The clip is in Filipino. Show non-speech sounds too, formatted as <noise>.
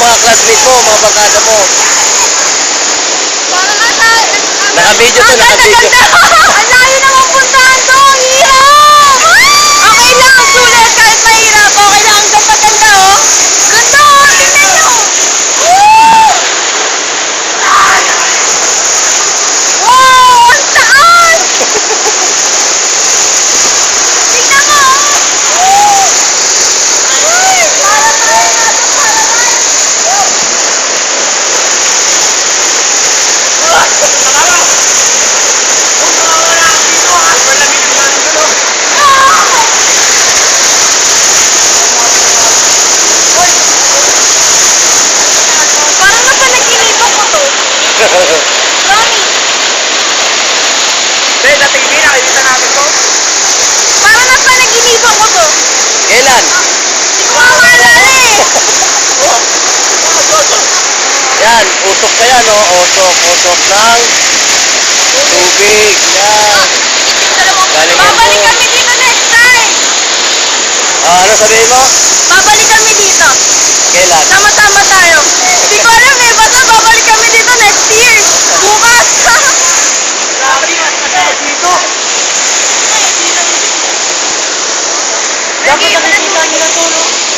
mga classmate mo, mga barkada mo. Para na tayo. Naka-video to, naka-video. <laughs> Ang layo naman puntahan to. Ang hirap. Okay lang. Sulit kahit mahirap. Okay lang. Hanggang maganda oh. Ganda oh. Tingnan nyo. Woo! Wow! Ang taas! Tingnan mo oh. Woo! Ay, para tayo natin, para tayo. Parang napanaginipan ko to. Promise. Hindi, sa TV, nakikita namin to. Parang napanaginipan ko to. Kailan? Hindi ko maalala eh. Yan, usok pa yan, oh. Usok, usok ng tubig. Yan. Galing yan Babalik po. kami dito next time. Ah, ano sabihin mo? Babalik kami dito. Dapat na kasi tayo na tulong.